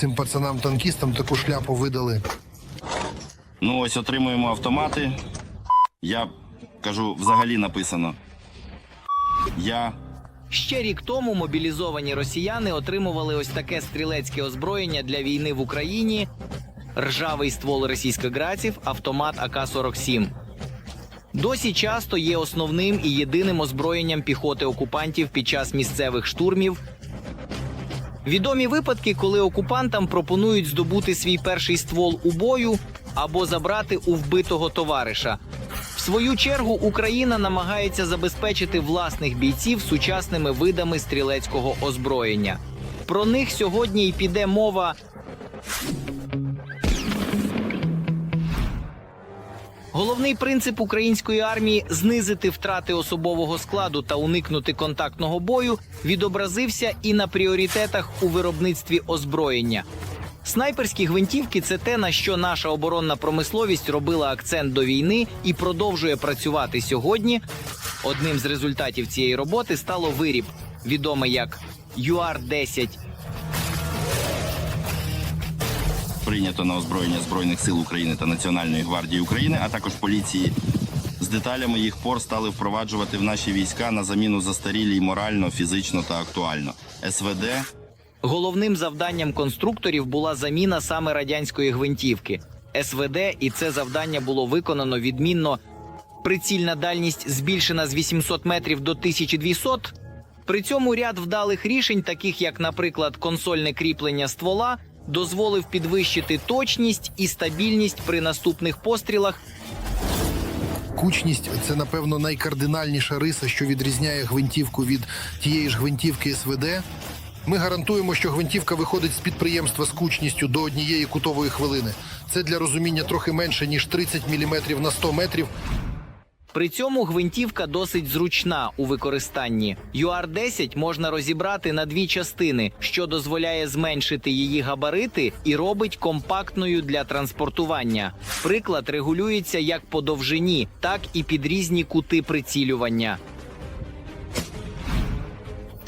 цим пацанам-танкістам таку шляпу видали. Ну ось отримуємо автомати. Я кажу, взагалі написано. Я Ще рік тому мобілізовані росіяни отримували ось таке стрілецьке озброєння для війни в Україні: ржавий ствол російськограців, автомат АК-47. Досі часто є основним і єдиним озброєнням піхоти окупантів під час місцевих штурмів. Відомі випадки, коли окупантам пропонують здобути свій перший ствол у бою або забрати у вбитого товариша. В свою чергу Україна намагається забезпечити власних бійців сучасними видами стрілецького озброєння. Про них сьогодні й піде мова. Головний принцип української армії знизити втрати особового складу та уникнути контактного бою відобразився і на пріоритетах у виробництві озброєння. Снайперські гвинтівки це те, на що наша оборонна промисловість робила акцент до війни і продовжує працювати сьогодні. Одним з результатів цієї роботи стало виріб, відомий як UR-10 прийнято на озброєння Збройних сил України та Національної гвардії України, а також поліції. З деталями їх пор стали впроваджувати в наші війська на заміну застарілій морально, фізично та актуально. СВД Головним завданням конструкторів була заміна саме радянської гвинтівки СВД, і це завдання було виконано відмінно. Прицільна дальність збільшена з 800 метрів до 1200. При цьому ряд вдалих рішень, таких як, наприклад, консольне кріплення ствола, дозволив підвищити точність і стабільність при наступних пострілах Кучність це, напевно, найкардинальніша риса, що відрізняє гвинтівку від тієї ж гвинтівки СВД. Ми гарантуємо, що гвинтівка виходить з підприємства з кучністю до однієї кутової хвилини. Це для розуміння трохи менше ніж 30 мм на 100 метрів. При цьому гвинтівка досить зручна у використанні. UR-10 можна розібрати на дві частини, що дозволяє зменшити її габарити і робить компактною для транспортування. Приклад регулюється як по довжині, так і під різні кути прицілювання.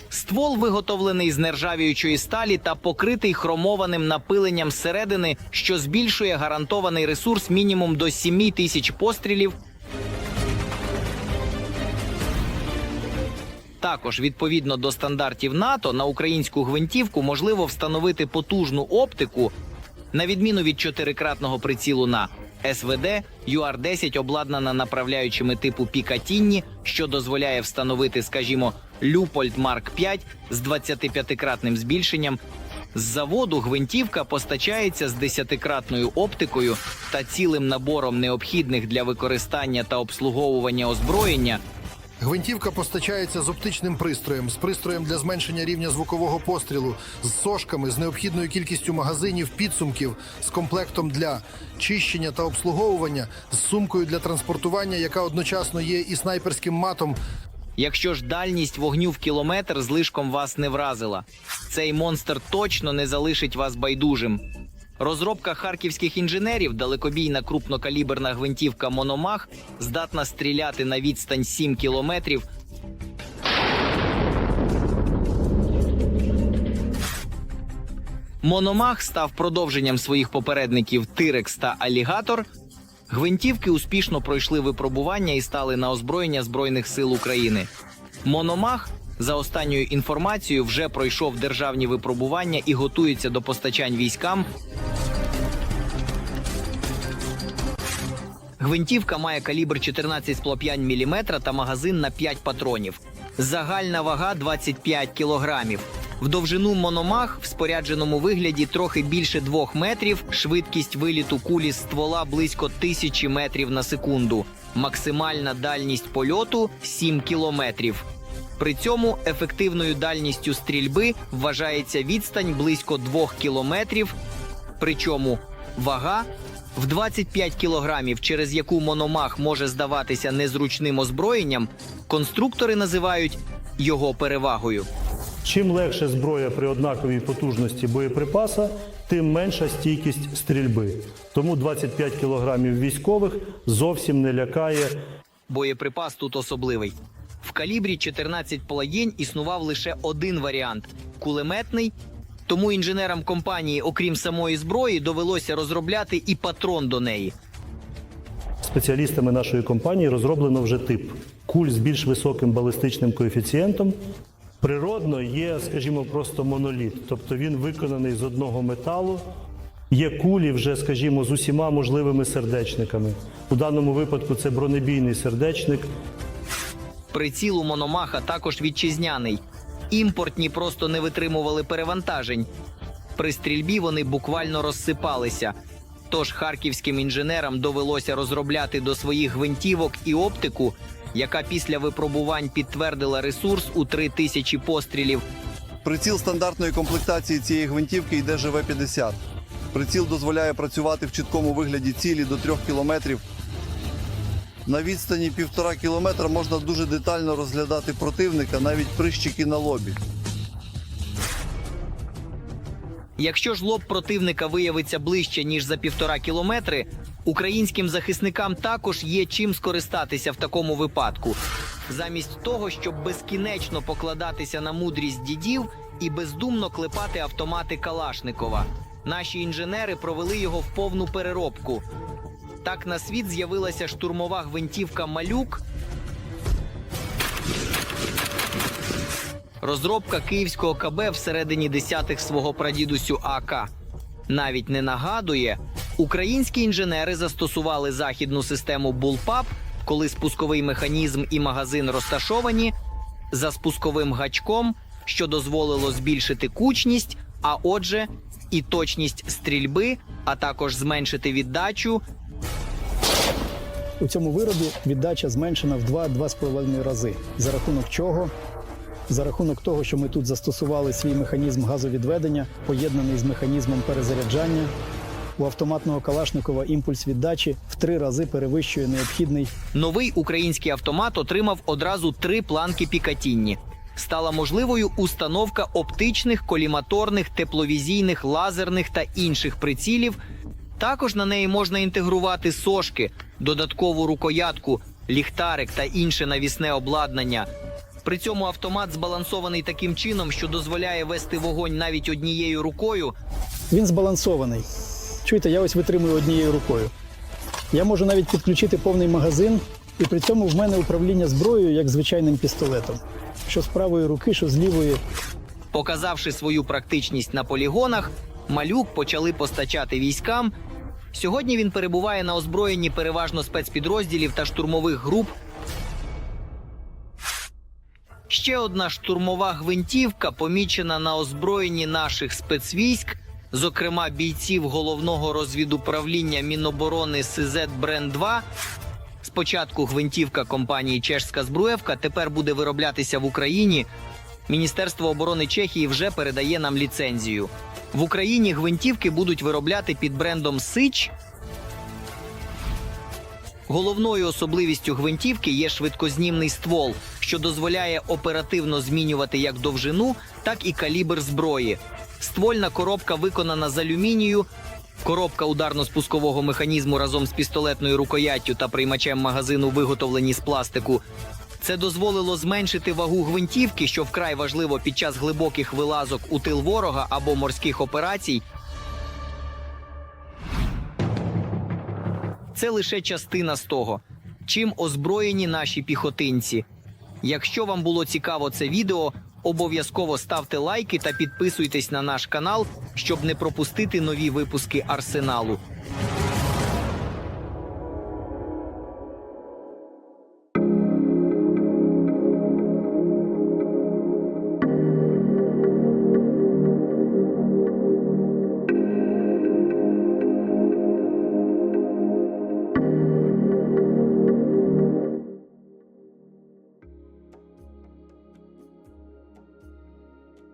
Ствол виготовлений з нержавіючої сталі та покритий хромованим напиленням зсередини, що збільшує гарантований ресурс мінімум до 7 тисяч пострілів Також відповідно до стандартів НАТО на українську гвинтівку можливо встановити потужну оптику, на відміну від чотирикратного прицілу на СВД, UR-10 обладнана направляючими типу Пікатінні, що дозволяє встановити, скажімо, Люпольд Марк 5 з 25-кратним збільшенням. З заводу гвинтівка постачається з 10-кратною оптикою та цілим набором необхідних для використання та обслуговування озброєння, Гвинтівка постачається з оптичним пристроєм, з пристроєм для зменшення рівня звукового пострілу, з сошками, з необхідною кількістю магазинів, підсумків, з комплектом для чищення та обслуговування, з сумкою для транспортування, яка одночасно є і снайперським матом. Якщо ж дальність вогню в кілометр злишком вас не вразила, цей монстр точно не залишить вас байдужим. Розробка харківських інженерів, далекобійна крупнокаліберна гвинтівка Мономах, здатна стріляти на відстань 7 кілометрів. Мономах став продовженням своїх попередників Тирекс та Алігатор. Гвинтівки успішно пройшли випробування і стали на озброєння Збройних сил України. Мономах, за останньою інформацією, вже пройшов державні випробування і готується до постачань військам. Гвинтівка має калібр 14,5 мм та магазин на 5 патронів. Загальна вага 25 кілограмів. В довжину мономах в спорядженому вигляді трохи більше 2 метрів, швидкість виліту кулі з ствола близько тисячі метрів на секунду. Максимальна дальність польоту 7 кілометрів. При цьому ефективною дальністю стрільби вважається відстань близько 2 кілометрів. Причому вага в 25 кілограмів, через яку мономах може здаватися незручним озброєнням, конструктори називають його перевагою. Чим легше зброя при однаковій потужності боєприпаса, тим менша стійкість стрільби. Тому 25 кілограмів військових зовсім не лякає Боєприпас тут особливий. В калібрі 14 паладінь існував лише один варіант кулеметний. Тому інженерам компанії, окрім самої зброї, довелося розробляти і патрон до неї. Спеціалістами нашої компанії розроблено вже тип куль з більш високим балістичним коефіцієнтом. Природно є, скажімо, просто моноліт, тобто він виконаний з одного металу. Є кулі вже, скажімо, з усіма можливими сердечниками. У даному випадку це бронебійний сердечник. Приціл у Мономаха також вітчизняний. Імпортні просто не витримували перевантажень. При стрільбі вони буквально розсипалися. Тож харківським інженерам довелося розробляти до своїх гвинтівок і оптику, яка після випробувань підтвердила ресурс у 3000 пострілів. Приціл стандартної комплектації цієї гвинтівки йде ЖВ-50. Приціл дозволяє працювати в чіткому вигляді цілі до 3 кілометрів. На відстані 1,5 кілометра можна дуже детально розглядати противника, навіть прищики на лобі. Якщо ж лоб противника виявиться ближче ніж за півтора кілометри, українським захисникам також є чим скористатися в такому випадку. Замість того, щоб безкінечно покладатися на мудрість дідів і бездумно клепати автомати Калашникова, наші інженери провели його в повну переробку. Так на світ з'явилася штурмова гвинтівка Малюк. Розробка київського КБ всередині десятих свого прадідусю АК. Навіть не нагадує, українські інженери застосували західну систему Bullpup, коли спусковий механізм і магазин розташовані за спусковим гачком, що дозволило збільшити кучність, а отже, і точність стрільби, а також зменшити віддачу У цьому виробі віддача зменшена в 2-2,5 рази. За рахунок чого? За рахунок того, що ми тут застосували свій механізм газовідведення, поєднаний з механізмом перезаряджання. У автоматного Калашникова імпульс віддачі в три рази перевищує необхідний Новий український автомат отримав одразу три планки Пікатінні. Стала можливою установка оптичних, коліматорних, тепловізійних, лазерних та інших прицілів. Також на неї можна інтегрувати сошки, додаткову рукоятку, ліхтарик та інше навісне обладнання. При цьому автомат збалансований таким чином, що дозволяє вести вогонь навіть однією рукою, Він збалансований. Чуєте, я ось витримую однією рукою. Я можу навіть підключити повний магазин, і при цьому в мене управління зброєю як звичайним пістолетом. Що з правої руки, що з лівої. Показавши свою практичність на полігонах, малюк почали постачати військам. Сьогодні він перебуває на озброєнні переважно спецпідрозділів та штурмових груп. Ще одна штурмова гвинтівка помічена на озброєнні наших спецвійськ, зокрема бійців головного розвідуправління Міноборони СЗ Бренд 2 Спочатку гвинтівка компанії Чешська Збруєвка тепер буде вироблятися в Україні. Міністерство оборони Чехії вже передає нам ліцензію. В Україні гвинтівки будуть виробляти під брендом Сич. Головною особливістю гвинтівки є швидкознімний ствол, що дозволяє оперативно змінювати як довжину, так і калібр зброї. Ствольна коробка виконана з алюмінію. Коробка ударно-спускового механізму разом з пістолетною рукояттю та приймачем магазину виготовлені з пластику. Це дозволило зменшити вагу гвинтівки, що вкрай важливо під час глибоких вилазок у тил ворога або морських операцій. Це лише частина з того, чим озброєні наші піхотинці. Якщо вам було цікаво це відео, обов'язково ставте лайки та підписуйтесь на наш канал, щоб не пропустити нові випуски арсеналу.